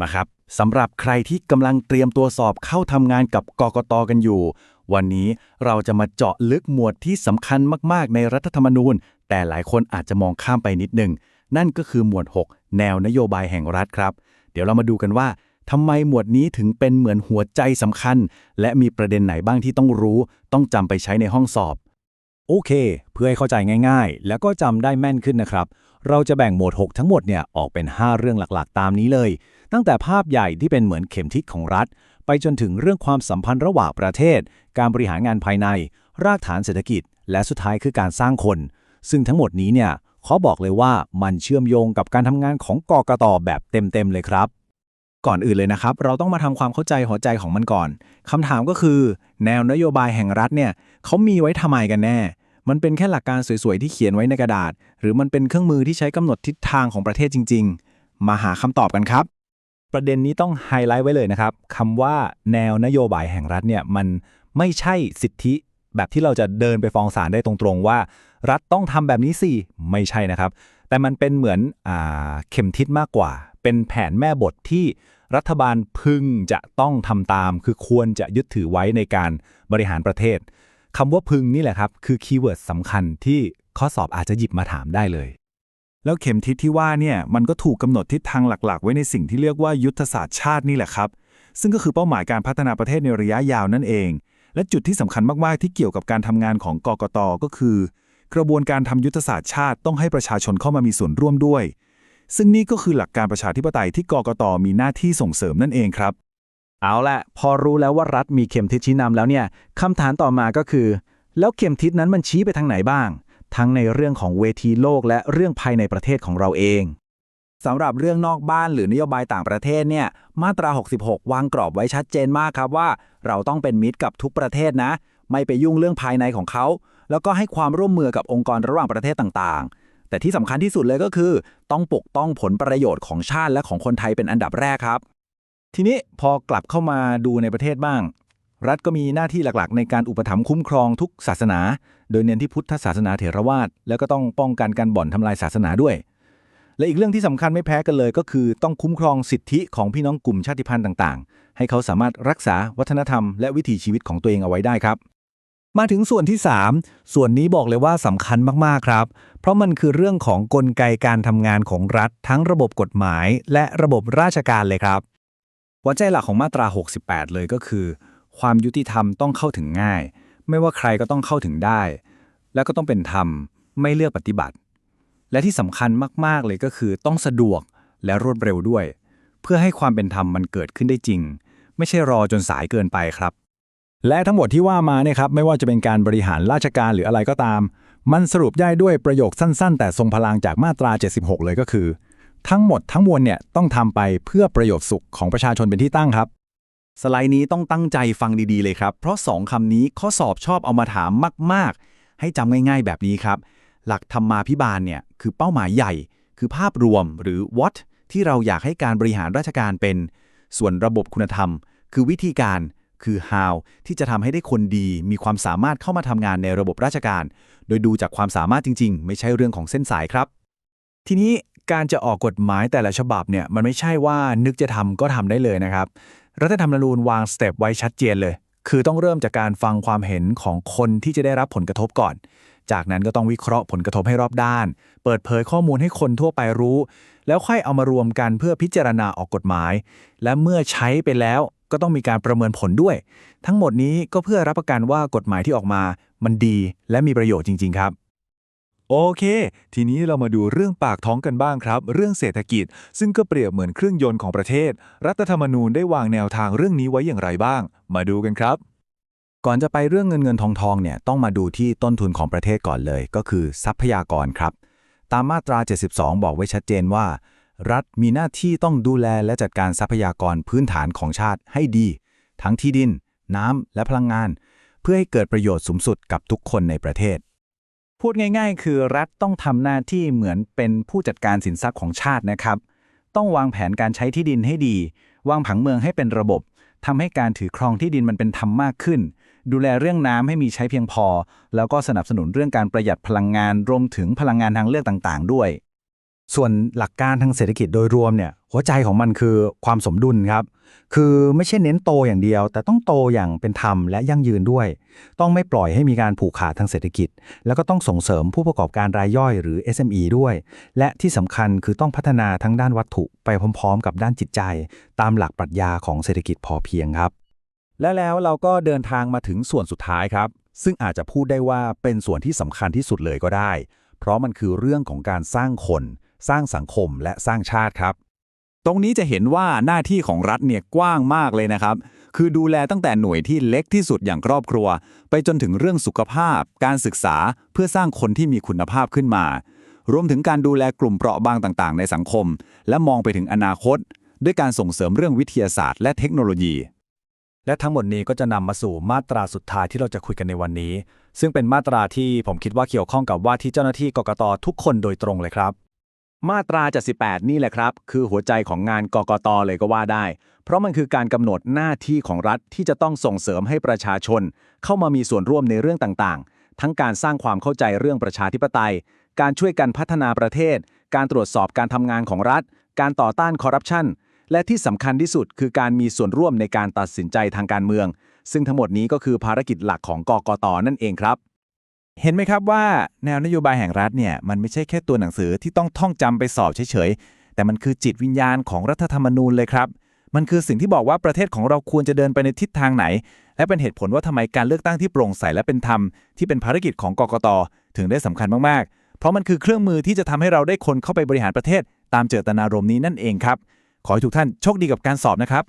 มาครับสำหรับใครที่กำลังเตรียมตัวสอบเข้าทำงานกับกกตกันอยู่ วันนี้เราจะมาเจาะลึกหมวดที่สำคัญมากๆ ในรัฐธรรมนูญ แต่หลายคนอาจจะมองข้ามไปนิดหนึ่งนั่นก็คือหมวด 6 แนวนโยบายแห่งรัฐครับ เดี๋ยวเรามาดูกันว่าทำไมหมวดนี้ถึงเป็นเหมือนหัวใจสำคัญ และมีประเด็นไหนบ้างที่ต้องรู้ ต้องจำไปใช้ในห้องสอบ โอเค เพื่อให้เข้าใจง่าย ๆ แล้วก็จำได้แม่นขึ้นนะครับ เราจะแบ่งหมวด 6 ทั้งหมดเนี่ยออกเป็น 5 เรื่องหลักๆ ตามนี้เลย ตั้งแต่ภาพใหญ่ที่เป็นเหมือนเข็มทิศของรัฐ ไปจนถึงเรื่องความสัมพันธ์ระหว่างประเทศ การบริหารงานภายใน รากฐานเศรษฐกิจ และสุดท้ายคือการสร้างคน ซึ่งทั้งหมดนี้เนี่ยขอบอกเลยว่ามันเชื่อมโยงกับการทำงานของกกตแบบเต็มๆเลยครับ ก่อนอื่นเลยนะครับ เราต้องมาทำความเข้าใจหัวใจของมันก่อนคำถามก็คือ แนวนโยบายแห่งรัฐเนี่ยเขามีไว้ทำไมกันแน่ มันเป็นแค่หลักการสวยๆที่เขียนไว้ในกระดาษ หรือมันเป็นเครื่องมือที่ใช้กำหนดทิศทางของประเทศจริง ๆ มาหาคำตอบกันครับ ประเด็นนี้ต้องไฮไลท์ไว้เลยนะครับคำว่าแนวนโยบายแห่งรัฐเนี่ยมันไม่ใช่สิทธิแบบที่เราจะเดินไปฟ้องศาลได้ตรงๆว่า รัฐต้องทำแบบนี้สิไม่ใช่นะครับ แต่มันเป็นเหมือนอ่าเข็มทิศมากกว่า เป็นแผนแม่บทที่รัฐบาลพึงจะต้องทำตาม คือควรจะยึดถือไว้ในการบริหารประเทศคำว่าพึงนี่แหละครับ คือคีย์เวิร์ดสำคัญที่ข้อสอบอาจจะหยิบมาถามได้เลย แล้วเข็มทิศที่ว่าเนี่ยมันก็ถูกกำหนดทิศทางหลักๆ ไว้ในสิ่งที่เรียกว่ายุทธศาสตร์ชาตินี่แหละครับ ซึ่งก็คือเป้าหมายการพัฒนาประเทศในระยะยาวนั่นเอง และจุดที่สำคัญมากๆที่เกี่ยวกับการทำงานของกกตก็คือ กระบวนการทำยุทธศาสตร์ชาติต้องให้ประชาชนเข้ามามีส่วนร่วมด้วย ซึ่งนี่ก็คือหลักการประชาธิปไตยที่กกตมีหน้าที่ส่งเสริมนั่นเองครับ เอาละพอรู้แล้วว่ารัฐมีเข็มทิศชี้นำแล้วเนี่ยคำถามต่อมาก็คือ แล้วเข็มทิศนั้นมันชี้ไปทางไหนบ้าง ทั้งในเรื่องของเวทีโลกและเรื่องภายในประเทศของเราเองสำหรับเรื่องนอกบ้านหรือนโยบายต่างประเทศเนี่ยมาตรา 66 วางกรอบไว้ชัดเจนมากครับว่า เราต้องเป็นมิตรกับทุกประเทศนะ ไม่ไปยุ่งเรื่องภายในของเขา แล้วก็ให้ความร่วมมือกับองค์กรระหว่างประเทศต่างๆ แต่ที่สำคัญที่สุดเลยก็คือ ต้องปกต้องผลประโยชน์ของชาติและของคนไทยเป็นอันดับแรกครับ ทีนี้พอกลับเข้ามาดูในประเทศบ้าง รัฐก็มีหน้าที่หลักๆ ในการอุปถัมภ์คุ้มครองทุกศาสนา โดยเน้นที่พุทธศาสนาเถรวาทแล้วก็ต้องป้องกันการบ่อนทำลายศาสนาด้วย และอีกเรื่องที่สำคัญไม่แพ้กันเลย ก็คือต้องคุ้มครองสิทธิของพี่น้องกลุ่มชาติพันธุ์ต่างๆ ให้เขาสามารถรักษาวัฒนธรรมและวิถีชีวิตของตัวเองเอาไว้ได้ครับ มาถึงส่วนที่ 3 ส่วนนี้บอกเลยว่าสำคัญมากๆครับ เพราะมันคือเรื่องของกลไกการทำงานของรัฐ ทั้งระบบกฎหมาย และระบบราชการเลยครับหัวใจหลักของมาตรา 68 เลยก็คือ ความยุติธรรมต้องเข้าถึงง่าย ไม่ว่าใครก็ต้องเข้าถึงได้ และก็ต้องเป็นธรรม ไม่เลือกปฏิบัติ และที่สำคัญมาก ๆ เลยก็คือต้องสะดวกและรวดเร็วด้วย เพื่อให้ความเป็นธรรมมันเกิดขึ้นได้จริง ไม่ใช่รอจนสายเกินไปครับ และทั้งหมดที่ว่ามาเนี่ยครับ ไม่ว่าจะเป็นการบริหารราชการหรืออะไรก็ตาม มันสรุปได้ด้วยประโยคสั้น ๆ แต่ทรงพลังจากมาตรา 76 เลยก็คือ ทั้งหมดทั้งมวลเนี่ยต้องทำไปเพื่อประโยชน์สุขของประชาชนเป็นที่ตั้งครับ สไลด์นี้ต้องตั้งใจฟังดี ๆ เลยครับ เพราะ 2คำนี้ข้อสอบชอบเอามาถามมาก ๆ ให้จำง่าย ๆ แบบนี้ครับ หลักธรรมาภิบาลเนี่ยคือเป้าหมายใหญ่ คือภาพรวมหรือ what ที่เราอยากให้การบริหารราชการเป็น ส่วนระบบคุณธรรม คือวิธีการคือ how ที่จะทำให้ได้คนดีมีความสามารถเข้ามาทำงานในระบบราชการ โดยดูจากความสามารถจริง ๆ ไม่ใช่เรื่องของเส้นสายครับ ทีนี้การจะออกกฎหมายแต่ละฉบับเนี่ยมันไม่ใช่ว่านึกจะทำก็ทำได้เลยนะครับ รัฐธรรมนูญวางสเต็ปไว้ชัดเจนเลย คือต้องเริ่มจากการฟังความเห็นของคนที่จะได้รับผลกระทบก่อน จากนั้นก็ต้องวิเคราะห์ผลกระทบให้รอบด้าน เปิดเผยข้อมูลให้คนทั่วไปรู้ แล้วค่อยเอามารวมกันเพื่อพิจารณาออกกฎหมาย และเมื่อใช้ไปแล้วก็ต้องมีการประเมินผลด้วย ทั้งหมดนี้ก็เพื่อรับประกันว่ากฎหมายที่ออกมา มันดีและมีประโยชน์จริง ๆ ครับ โอเค ทีนี้เรามาดูเรื่องปากท้องกันบ้างครับ เรื่องเศรษฐกิจ ซึ่งก็เปรียบเหมือนเครื่องยนต์ของประเทศ รัฐธรรมนูญได้วางแนวทางเรื่องนี้ไว้อย่างไรบ้าง มาดูกันครับ ก่อนจะไปเรื่องเงินเงินทองทองเนี่ยต้องมาดูที่ต้นทุนของประเทศก่อนเลย ก็คือทรัพยากรครับ ตามมาตรา 72 บอกไว้ชัดเจนว่า รัฐมีหน้าที่ต้องดูแลและจัดการทรัพยากรพื้นฐานของชาติให้ดี ทั้งที่ดิน น้ำและพลังงาน เพื่อให้เกิดประโยชน์สูงสุดกับทุกคนในประเทศ พูดง่าย ๆ คือรัฐต้องทำหน้าที่เหมือนเป็นผู้จัดการสินทรัพย์ของชาตินะครับ ต้องวางแผนการใช้ที่ดินให้ดี วางผังเมืองให้เป็นระบบทำให้การถือครองที่ดินมันเป็นธรรมมากขึ้น ดูแลเรื่องน้ำให้มีใช้เพียงพอ แล้วก็สนับสนุนเรื่องการประหยัดพลังงานรวมถึงพลังงานทางเลือกต่าง ๆ ด้วย ส่วนหลักการทางเศรษฐกิจโดยรวมเนี่ยหัวใจของมันคือความสมดุลครับ คือไม่ใช่เน้นโตอย่างเดียว แต่ต้องโตอย่างเป็นธรรมและยั่งยืนด้วย ต้องไม่ปล่อยให้มีการผูกขาดทางเศรษฐกิจ แล้วก็ต้องส่งเสริมผู้ประกอบการรายย่อยหรือ SME ด้วย และที่สำคัญคือต้องพัฒนาทั้งด้านวัตถุไปพร้อมๆ กับด้านจิตใจ ตามหลักปรัชญาของเศรษฐกิจพอเพียงครับ และแล้วเราก็เดินทางมาถึงส่วนสุดท้ายครับ ซึ่งอาจจะพูดได้ว่าเป็นส่วนที่สำคัญที่สุดเลยก็ได้ เพราะมันคือเรื่องของการสร้างคน สร้างสังคมและสร้างชาติครับ ตรงนี้จะเห็นว่าหน้าที่ของรัฐเนี่ยกว้างมากเลยนะครับ คือดูแลตั้งแต่หน่วยที่เล็กที่สุดอย่างครอบครัว ไปจนถึงเรื่องสุขภาพ การศึกษาเพื่อสร้างคนที่มีคุณภาพขึ้นมา รวมถึงการดูแลกลุ่มเปราะบางต่างๆ ในสังคม และมองไปถึงอนาคต ด้วยการส่งเสริมเรื่องวิทยาศาสตร์และเทคโนโลยีและทั้งหมดนี้ก็จะนำมาสู่มาตราสุดท้ายที่เราจะคุยกันในวันนี้ ซึ่งเป็นมาตราที่ผมคิดว่าเกี่ยวข้องกับว่าที่เจ้าหน้าที่กกตทุกคนโดยตรงเลยครับ มาตรา78นี่แหละครับ คือหัวใจของงานกกตเลยก็ว่าได้ เพราะมันคือการกำหนดหน้าที่ของรัฐที่จะต้องส่งเสริมให้ประชาชน เข้ามามีส่วนร่วมในเรื่องต่างๆ ทั้งการสร้างความเข้าใจเรื่องประชาธิปไตย การช่วยกันพัฒนาประเทศ การตรวจสอบการทำงานของรัฐ การต่อต้านคอร์รัปชันและที่สำคัญที่สุดคือการมีส่วนร่วมในการตัดสินใจทางการเมือง ซึ่งทั้งหมดนี้ก็คือภารกิจหลักของกกตนั่นเองครับ เห็นไหมครับว่าแนวนโยบายแห่งรัฐเนี่ยมันไม่ใช่แค่ตัวหนังสือที่ต้องท่องจำไปสอบเฉยๆ แต่มันคือจิตวิญญาณของรัฐธรรมนูญเลยครับ มันคือสิ่งที่บอกว่าประเทศของเราควรจะเดินไปในทิศทางไหน และเป็นเหตุผลว่าทำไมการเลือกตั้งที่โปร่งใสและเป็นธรรม ที่เป็นภารกิจของกกตถึงได้สำคัญมากๆ เพราะมันคือเครื่องมือที่จะทำให้เราได้คนเข้าไปบริหารประเทศ ตามเจตนารมณ์นี้นั่นเองครับ ขอให้ทุกท่านโชคดีกับการสอบนะครับ